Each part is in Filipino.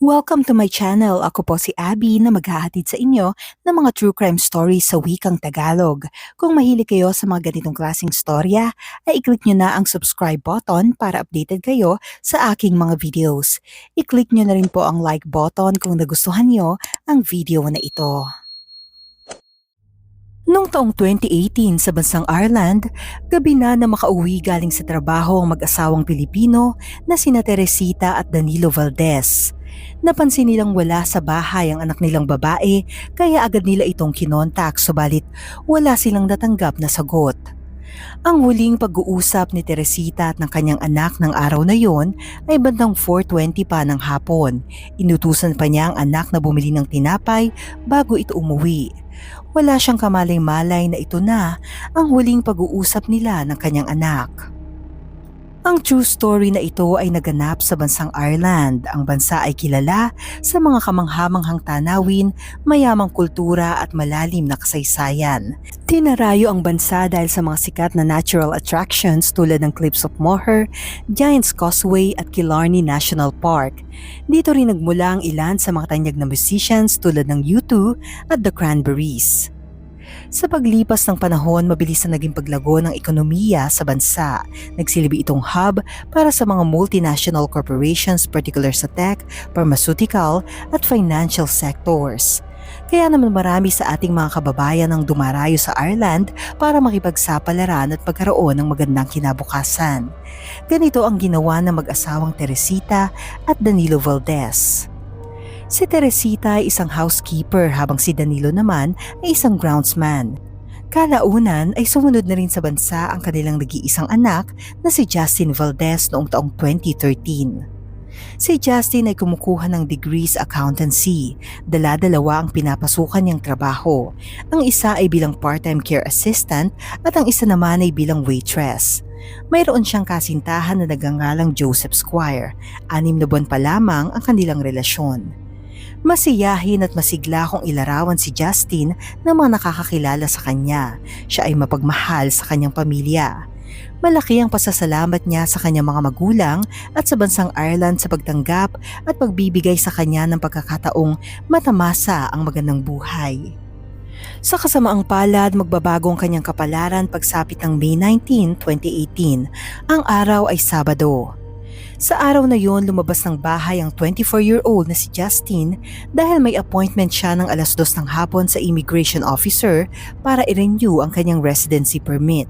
Welcome to my channel. Ako po si Abby na maghahatid sa inyo ng mga true crime stories sa wikang Tagalog. Kung mahilig kayo sa mga ganitong klaseng storya, ay i-click nyo na ang subscribe button para updated kayo sa aking mga videos. I-click nyo na rin po ang like button kung nagustuhan nyo ang video na ito. Noong taong 2018 sa bansang Ireland, gabi na na makauwi galing sa trabaho ang mag-asawang Pilipino na sina Teresita at Danilo Valdez. Napansin nilang wala sa bahay ang anak nilang babae kaya agad nila itong kinontak subalit wala silang natanggap na sagot. Ang huling pag-uusap ni Teresita at ng kanyang anak ng araw na yon ay bandang 4.20 pa ng hapon. Inutusan pa niya ang anak na bumili ng tinapay bago ito umuwi. Wala siyang kamalay-malay na ito na ang huling pag-uusap nila ng kanyang anak. Ang true story na ito ay naganap sa bansang Ireland. Ang bansa ay kilala sa mga kamanghamanghang tanawin, mayamang kultura at malalim na kasaysayan. Tinarayo ang bansa dahil sa mga sikat na natural attractions tulad ng Cliffs of Moher, Giant's Causeway at Killarney National Park. Dito rin nagmula ang ilan sa mga tanyag na musicians tulad ng U2 at The Cranberries. Sa paglipas ng panahon, mabilis na naging paglago ng ekonomiya sa bansa. Nagsilbi itong hub para sa mga multinational corporations particular sa tech, pharmaceutical at financial sectors. Kaya naman marami sa ating mga kababayan ang dumarayo sa Ireland para makipagsapalaran at pagkaroon ng magandang kinabukasan. Ganito ang ginawa ng mag-asawang Teresita at Danilo Valdez. Si Teresita ay isang housekeeper habang si Danilo naman ay isang groundsman. Kalaunan ay sumunod na rin sa bansa ang kanilang nag-iisang anak na si Justin Valdez noong taong 2013. Si Justin ay kumukuha ng degree sa accountancy. Dala-dalawa ang pinapasukan niyang trabaho. Ang isa ay bilang part-time care assistant at ang isa naman ay bilang waitress. Mayroon siyang kasintahan na nagangalang Joseph Squire. Anim na buwan pa lamang ang kanilang relasyon. Masiyahin at masigla kung ilarawan si Justin ng mga nakakakilala sa kanya. Siya ay mapagmahal sa kanyang pamilya. Malaki ang pasasalamat niya sa kanyang mga magulang at sa bansang Ireland sa pagtanggap at pagbibigay sa kanya ng pagkakataong matamasa ang magandang buhay. Sa kasamaang palad, magbabago ang kanyang kapalaran pagsapit ng May 19, 2018. Ang araw ay Sabado. Sa araw na yon, lumabas ng bahay ang 24-year-old na si Justin dahil may appointment siya ng alas dos ng hapon sa immigration officer para i-renew ang kanyang residency permit.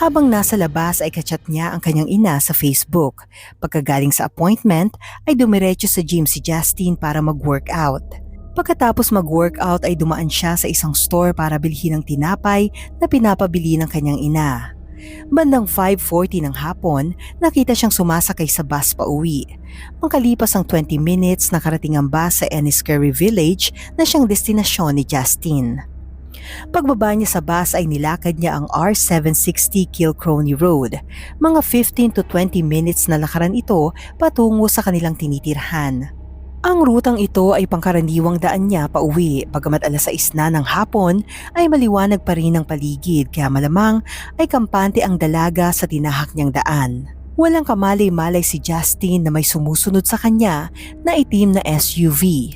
Habang nasa labas ay kachat niya ang kanyang ina sa Facebook. Pagkagaling sa appointment ay dumiretso sa gym si Justin para mag-workout. Pagkatapos mag-workout ay dumaan siya sa isang store para bilhin ng tinapay na pinapabili ng kanyang ina. Bandang 5.40 ng hapon, nakita siyang sumasakay sa bus pa uwi. Pangkalipas ang 20 minutes, nakarating ang bus sa Enniskerry Village na siyang destinasyon ni Justin. Pagbaba niya sa bus ay nilakad niya ang R760 Kilcrony Road. Mga 15 to 20 minutes na lakaran ito patungo sa kanilang tinitirhan. Ang rutang ito ay pangkaraniwang daan niya pa uwi bagamat alas 6 na ng hapon ay maliwanag pa rin ang paligid kaya malamang ay kampante ang dalaga sa tinahak niyang daan. Walang kamalay-malay si Justin na may sumusunod sa kanya na itim na SUV.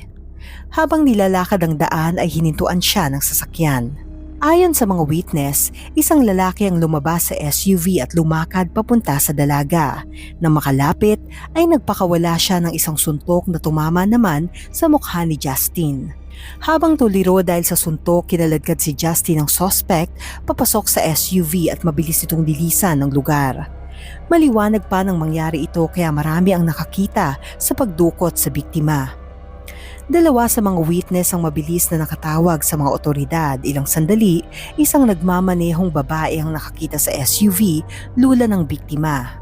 Habang nilalakad ang daan ay hinintuan siya ng sasakyan. Ayon sa mga witness, isang lalaki ang lumabas sa SUV at lumakad papunta sa dalaga. Nang makalapit ay nagpakawala siya ng isang suntok na tumama naman sa mukha ni Justin. Habang tuliro dahil sa suntok, kinaladkad si Justin ng suspect papasok sa SUV at mabilis itong dilisan ng lugar. Maliwanag pa nang mangyari ito kaya marami ang nakakita sa pagdukot sa biktima. Dalawa sa mga witness ang mabilis na nakatawag sa mga otoridad. Ilang sandali, isang nagmamanehong babae ang nakakita sa SUV, lula ng biktima.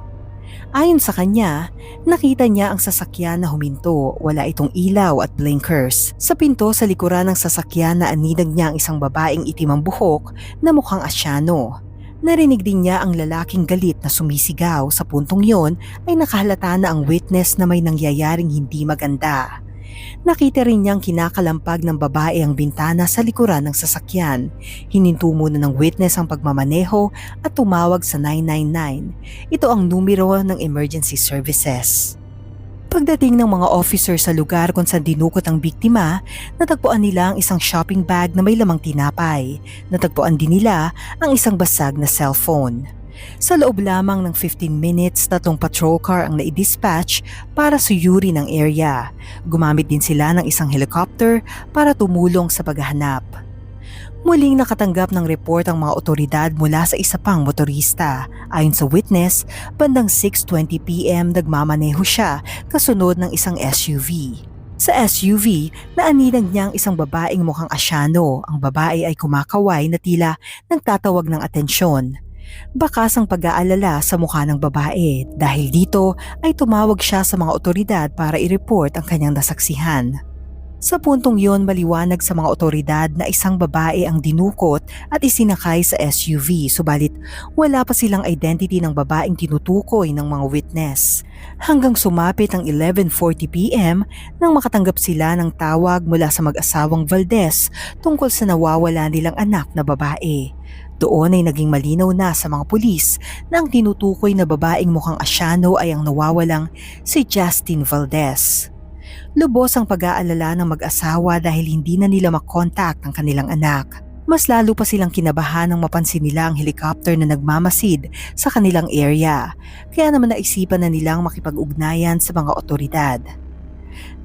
Ayon sa kanya, nakita niya ang sasakyan na huminto, wala itong ilaw at blinkers. Sa pinto sa likuran ng sasakyan na anidag niya ang isang babaeng itimang buhok na mukhang asyano. Narinig din niya ang lalaking galit na sumisigaw. Sa puntong yon ay nakahalata na ang witness na may nangyayaring hindi maganda. Nakita rin niyang kinakalampag ng babae ang bintana sa likuran ng sasakyan. Hininto muna ng witness ang pagmamaneho at tumawag sa 999. Ito ang numero ng emergency services. Pagdating ng mga officer sa lugar kung saan dinukot ang biktima, natagpuan nila ang isang shopping bag na may lamang tinapay. Natagpuan din nila ang isang basag na cellphone. Sa loob lamang ng 15 minutes, tatlong patrol car ang naidispatch para suyuri ng area. Gumamit din sila ng isang helicopter para tumulong sa paghahanap. Muling nakatanggap ng report ang mga otoridad mula sa isa pang motorista. Ayon sa witness, bandang 6.20pm nagmamaneho siya kasunod ng isang SUV. Sa SUV, naaninag niya ang isang babaeng mukhang asyano. Ang babae ay kumakaway na tila nagtatawag ng atensyon. Bakas ang pag-aalala sa mukha ng babae dahil dito ay tumawag siya sa mga otoridad para i-report ang kanyang nasaksihan. Sa puntong yon maliwanag sa mga otoridad na isang babae ang dinukot at isinakay sa SUV subalit wala pa silang identity ng babaeng tinutukoy ng mga witness. Hanggang sumapit ang 11.40pm nang makatanggap sila ng tawag mula sa mag-asawang Valdez tungkol sa nawawala nilang anak na babae. Doon ay naging malinaw na sa mga pulis na ang tinutukoy na babaeng mukhang asyano ay ang nawawalang si Justin Valdez. Lubos ang pag-aalala ng mag-asawa dahil hindi na nila makontak ang kanilang anak. Mas lalo pa silang kinabahan nang mapansin nila ang helicopter na nagmamasid sa kanilang area. Kaya naman naisipan na nilang makipag-ugnayan sa mga otoridad.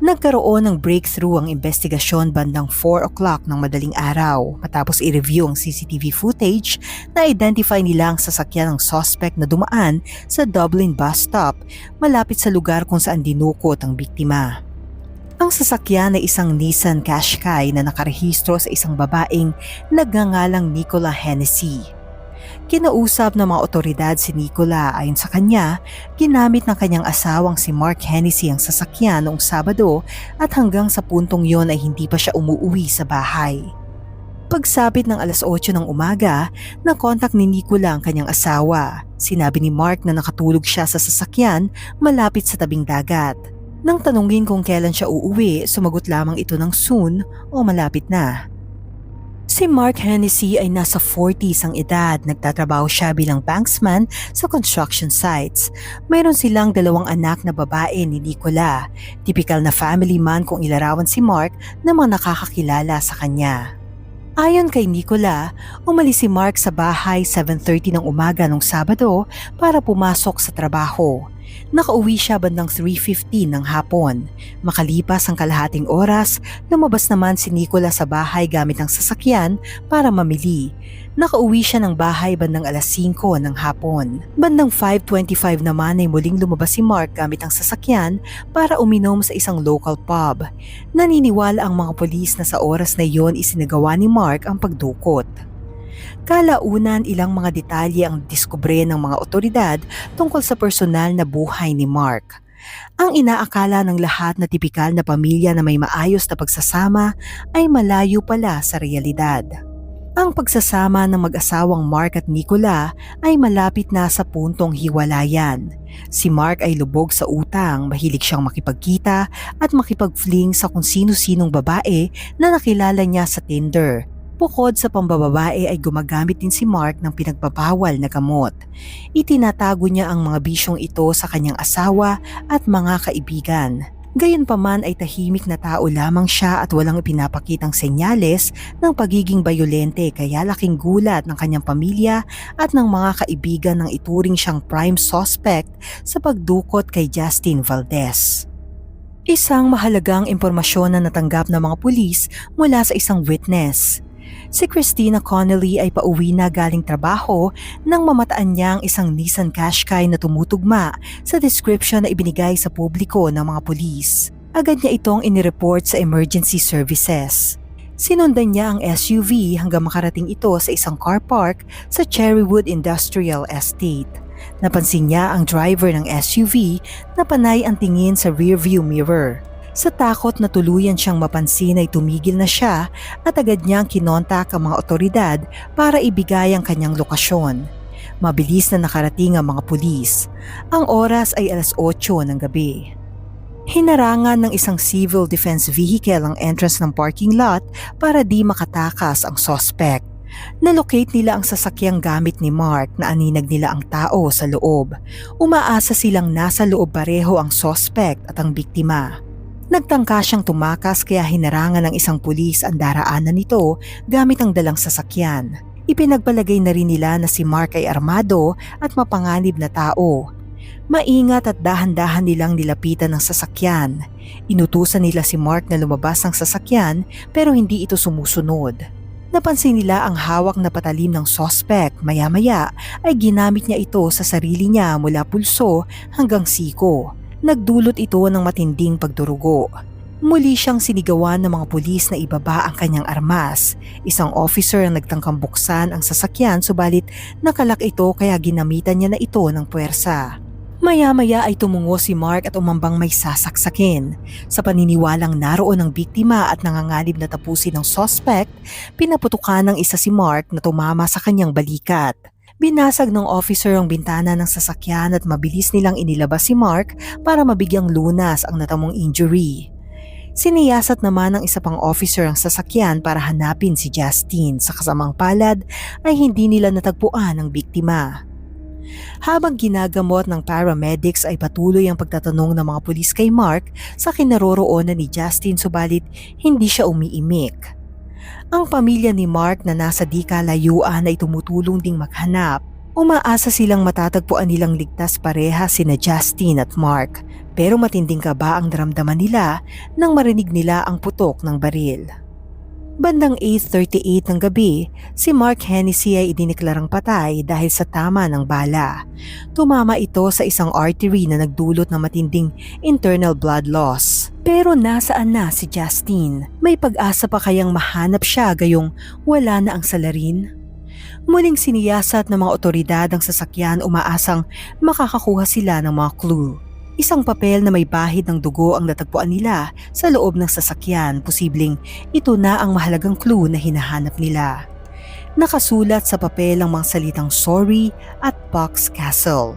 Nagkaroon ng breakthrough ang investigasyon bandang 4 o'clock ng madaling araw matapos i-review ang CCTV footage na identify nila ang sasakyan ng suspect na dumaan sa Dublin bus stop malapit sa lugar kung saan dinukot ang biktima. Ang sasakyan ay isang Nissan Qashqai na nakarehistro sa isang babaeng nagngangalang Nicola Hennessy. Kinausap ng mga otoridad si Nicola ayon sa kanya, ginamit ng kanyang asawang si Mark Hennessy ang sasakyan noong Sabado at hanggang sa puntong yon ay hindi pa siya umuwi sa bahay. Pagsapit ng alas 8 ng umaga, nakontak ni Nicola ang kanyang asawa. Sinabi ni Mark na nakatulog siya sa sasakyan malapit sa tabing dagat. Nang tanungin kung kailan siya uuwi, sumagot lamang ito ng soon o malapit na. Si Mark Hennessy ay nasa 40s ang edad. Nagtatrabaho siya bilang banksman sa construction sites. Mayroon silang dalawang anak na babae ni Nicola. Typical na family man kung ilarawan si Mark na mga nakakakilala sa kanya. Ayon kay Nicola, umalis si Mark sa bahay 7.30 ng umaga nung Sabado para pumasok sa trabaho. Nakauwi siya bandang 3.15 ng hapon. Makalipas ang kalahating oras, lumabas naman si Nicola sa bahay gamit ang sasakyan para mamili. Nakauwi siya ng bahay bandang alas 5 ng hapon. Bandang 5.25 naman ay muling lumabas si Mark gamit ang sasakyan para uminom sa isang local pub. Naniniwala ang mga polis na sa oras na iyon isinagawa ni Mark ang pagdukot. Kalaunan ilang mga detalye ang diskubre ng mga otoridad tungkol sa personal na buhay ni Mark. Ang inaakala ng lahat na tipikal na pamilya na may maayos na pagsasama ay malayo pala sa realidad. Ang pagsasama ng mag-asawang Mark at Nicola ay malapit na sa puntong hiwalayan. Si Mark ay lubog sa utang, mahilig siyang makipagkita at makipag-fling sa kung sino-sinong babae na nakilala niya sa Tinder Bukod sa pambababae ay gumagamit din si Mark ng pinagbabawal na gamot. Itinatago niya ang mga bisyong ito sa kanyang asawa at mga kaibigan. Gayunpaman ay tahimik na tao lamang siya at walang ipinapakitang senyales ng pagiging bayolente kaya laking gulat ng kanyang pamilya at ng mga kaibigan ng ituring siyang prime suspect sa pagdukot kay Justin Valdez. Isang mahalagang impormasyon na natanggap ng mga pulis mula sa isang witness. Si Christina Connolly ay pauwi na galing trabaho nang mamataan niya ang isang Nissan Qashqai na tumutugma sa description na ibinigay sa publiko ng mga pulis. Agad niya itong inireport sa emergency services. Sinundan niya ang SUV hanggang makarating ito sa isang car park sa Cherrywood Industrial Estate. Napansin niya ang driver ng SUV na panay ang tingin sa rearview mirror. Sa takot na tuluyan siyang mapansin ay tumigil na siya at agad niyang kinontak ang mga otoridad para ibigay ang kanyang lokasyon. Mabilis na nakarating ang mga pulis. Ang oras ay alas 8 ng gabi. Hinarangan ng isang civil defense vehicle ang entrance ng parking lot para di makatakas ang suspect. Nalocate nila ang sasakyang gamit ni Mark na aninag nila ang tao sa loob. Umaasa silang nasa loob pareho ang suspect at ang biktima. Nagtangka siyang tumakas kaya hinarangan ng isang pulis ang daraanan nito gamit ang dalang sasakyan. Ipinagpalagay na rin nila na si Mark ay armado at mapanganib na tao. Maingat at dahan-dahan nilang nilapitan ng sasakyan. Inutusan nila si Mark na lumabas ng sasakyan pero hindi ito sumusunod. Napansin nila ang hawak na patalim ng suspect maya-maya ay ginamit niya ito sa sarili niya mula pulso hanggang siko. Nagdulot ito ng matinding pagdurugo. Muli siyang sinigawan ng mga pulis na ibaba ang kanyang armas. Isang officer ang nagtangkang buksan ang sasakyan subalit nakalak ito kaya ginamitan niya na ito ng puwersa. Maya-maya ay tumungo si Mark at umambang may sasaksakin. Sa paniniwalang naroon ang biktima at nangangalib na tapusin ng suspect, pinaputukan ng isa si Mark na tumama sa kanyang balikat. Binasag ng officer ang bintana ng sasakyan at mabilis nilang inilabas si Mark para mabigyang lunas ang natamong injury. Siniyasat naman ng isa pang officer ang sasakyan para hanapin si Justine sa kasamang palad ay hindi nila natagpuan ang biktima. Habang ginagamot ng paramedics ay patuloy ang pagtatanong ng mga pulis kay Mark sa kinaroroonan ni Justin subalit hindi siya umiimik. Ang pamilya ni Mark na nasa di kalayuan ay tumutulong ding maghanap. Umaasa silang matatagpuan nilang ligtas pareha sina Justin at Mark pero matinding kaba ang daramdaman nila nang marinig nila ang putok ng baril. Bandang 8.38 ng gabi, si Mark Hennessy ay idineklarang patay dahil sa tama ng bala. Tumama ito sa isang artery na nagdulot ng matinding internal blood loss. Pero nasaan na si Justine? May pag-asa pa kayang mahanap siya gayong wala na ang salarin? Muling siniyasat ng mga otoridad ang sasakyan umaasang makakakuha sila ng mga clue. Isang papel na may bahid ng dugo ang natagpuan nila sa loob ng sasakyan. Posibleng ito na ang mahalagang clue na hinahanap nila. Nakasulat sa papel ang mga salitang sorry at Pox Castle.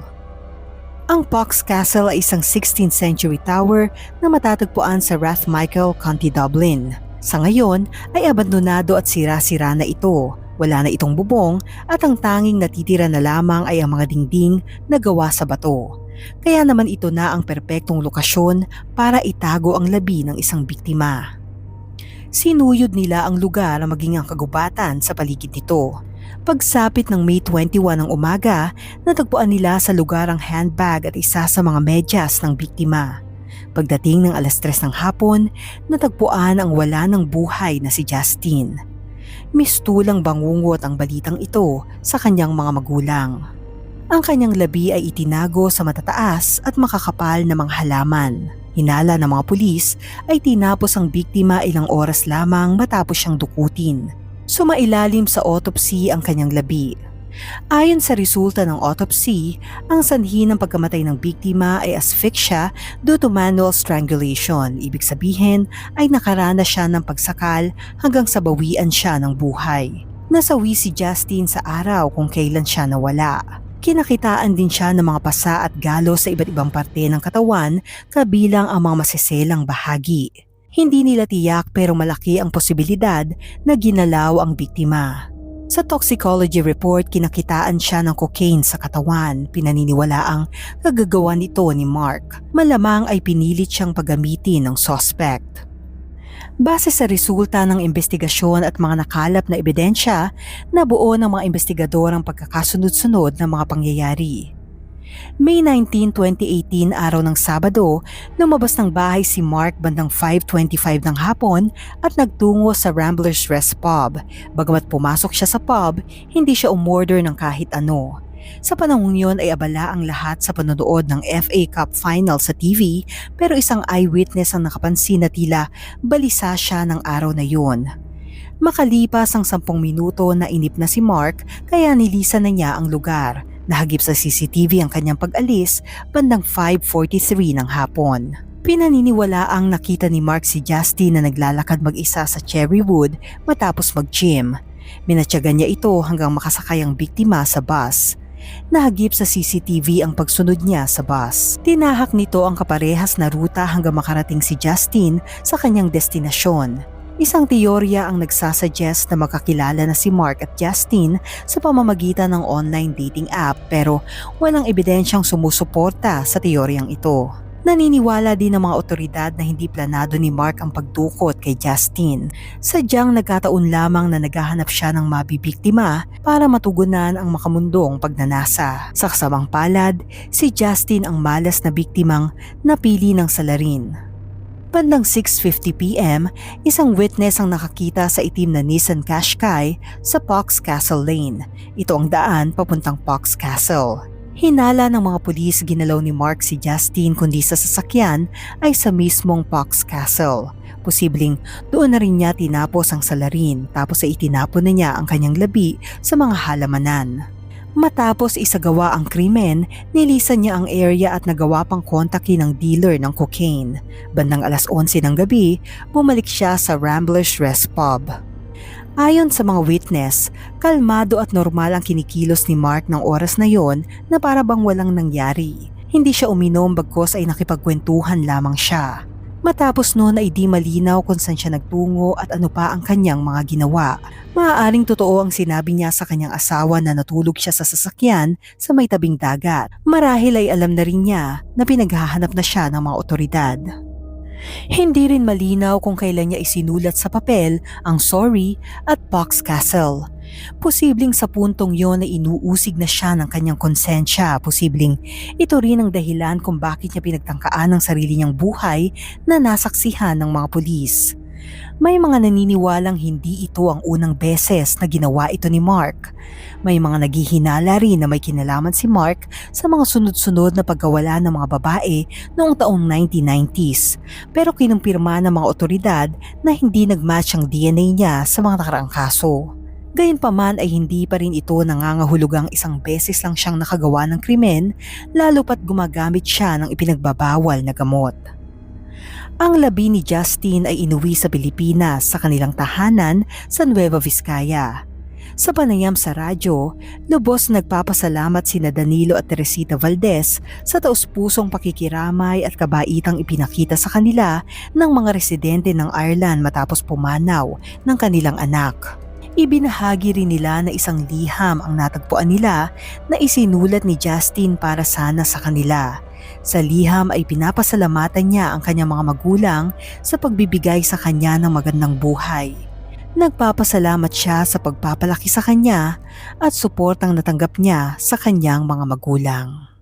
Ang Pox Castle ay isang 16th century tower na matatagpuan sa Rathmichael, County Dublin. Sa ngayon ay abandonado at sira-sira na ito. Wala na itong bubong at ang tanging natitira na lamang ay ang mga dingding na gawa sa bato. Kaya naman ito na ang perpektong lokasyon para itago ang labi ng isang biktima. Sinuyod nila ang lugar na maging ang kagubatan sa paligid nito. Pagsapit ng May 21 ng umaga, natagpuan nila sa lugar ang handbag at isa sa mga medyas ng biktima. Pagdating ng alas 3 ng hapon, natagpuan ang wala ng buhay na si Justine. Mistulang bangungot ang balitang ito sa kanyang mga magulang. Ang kanyang labi ay itinago sa matataas at makakapal na mga halaman. Hinala ng mga pulis ay tinapos ang biktima ilang oras lamang matapos siyang dukutin. Sumailalim sa autopsy ang kanyang labi. Ayon sa resulta ng autopsy, ang sanhi ng pagkamatay ng biktima ay asphyxia due to manual strangulation. Ibig sabihin ay nakaranas siya ng pagsakal hanggang sa bawian siya ng buhay. Nasawi si Justine sa araw kung kailan siya nawala. Kinakitaan din siya ng mga pasa at galo sa iba't ibang parte ng katawan kabilang ang mga masiselang bahagi. Hindi nila tiyak pero malaki ang posibilidad na ginalaw ang biktima. Sa toxicology report, kinakitaan siya ng cocaine sa katawan. Pinaniniwala ang kagagawa nito ni Mark. Malamang ay pinilit siyang paggamitin ng suspect. Base sa resulta ng investigasyon at mga nakalap na ebidensya, nabuo ng mga investigador ang pagkakasunod-sunod ng mga pangyayari. May 19, 2018 araw ng Sabado, lumabas ng bahay si Mark bandang 5.25 ng hapon at nagtungo sa Ramblers Rest Pub. Bagamat pumasok siya sa pub, hindi siya umorder ng kahit ano. Sa panahong yun ay abala ang lahat sa panonood ng FA Cup Final sa TV pero isang eyewitness ang nakapansin na tila balisa siya ng araw na yun. Makalipas ang sampung minuto na inip na si Mark kaya nilisan na niya ang lugar. Nahagip sa CCTV ang kanyang pag-alis bandang 5.43 ng hapon. Pinaniniwala ang nakita ni Mark si Justin na naglalakad mag-isa sa Cherrywood matapos mag-gym. Minatyagan niya ito hanggang makasakay ang biktima sa bus. Nahagip sa CCTV ang pagsunod niya sa bus. Tinahak nito ang kaparehas na ruta hanggang makarating si Justin sa kanyang destinasyon. Isang teorya ang nagsasuggest na magkakilala na si Mark at Justin sa pamamagitan ng online dating app pero walang ebidensyang sumusuporta sa teoryang ito. Naniniwala din ng mga otoridad na hindi planado ni Mark ang pagdukot kay Justin. Sadyang nagkataon lamang na naghahanap siya ng mabibiktima para matugunan ang makamundong pagnanasa. Sa kasamang palad, si Justin ang malas na biktimang napili ng salarin. Bandang 6.50pm, isang witness ang nakakita sa itim na Nissan Qashqai sa Fox Castle Lane. Ito ang daan papuntang Fox Castle. Hinala ng mga pulis ginalaw ni Mark si Justin kundi sa sasakyan ay sa mismong Fox Castle. Posibleng doon na rin niya tinapos ang salarin tapos ay itinapon na niya ang kanyang labi sa mga halamanan. Matapos isagawa ang krimen, nilisan niya ang area at nagawa pang kontakin ng dealer ng cocaine. Bandang alas 11 ng gabi, bumalik siya sa Ramblers Rest Pub. Ayon sa mga witness, kalmado at normal ang kinikilos ni Mark ng oras na yon na para bang walang nangyari. Hindi siya uminom bagkos ay nakipagkwentuhan lamang siya. Matapos noon ay di malinaw kung saan siya nagtungo at ano pa ang kanyang mga ginawa. Maaaring totoo ang sinabi niya sa kanyang asawa na natulog siya sa sasakyan sa may tabing dagat. Marahil ay alam na rin niya na pinaghahanap na siya ng mga otoridad. Hindi rin malinaw kung kailan niya isinulat sa papel ang sorry at Box Castle. Posibleng sa puntong yon na inuusig na siya ng kanyang konsensya. Posibleng ito rin ang dahilan kung bakit niya pinagtangkaan ang sarili niyang buhay na nasaksihan ng mga pulis. May mga naniniwalang hindi ito ang unang beses na ginawa ito ni Mark. May mga naghihinala rin na may kinalaman si Mark sa mga sunod-sunod na pagkawala ng mga babae noong taong 1990s. Pero kinumpirma ng mga otoridad na hindi nagmatch ang DNA niya sa mga nakaraang kaso. Gayunpaman ay hindi pa rin ito nangangahulugang isang beses lang siyang nakagawa ng krimen lalo pat gumagamit siya ng ipinagbabawal na gamot. Ang labi ni Justin ay inuwi sa Pilipinas sa kanilang tahanan sa Nueva Vizcaya. Sa panayam sa radyo, lubos nagpapasalamat sina Danilo at Teresita Valdez sa taus-pusong pakikiramay at kabaitang ipinakita sa kanila ng mga residente ng Ireland matapos pumanaw ng kanilang anak. Ibinahagi rin nila na isang liham ang natagpuan nila na isinulat ni Justin para sana sa kanila. Sa liham ay pinapasalamatan niya ang kanyang mga magulang sa pagbibigay sa kanya ng magandang buhay. Nagpapasalamat siya sa pagpapalaki sa kanya at suportang natanggap niya sa kanyang mga magulang.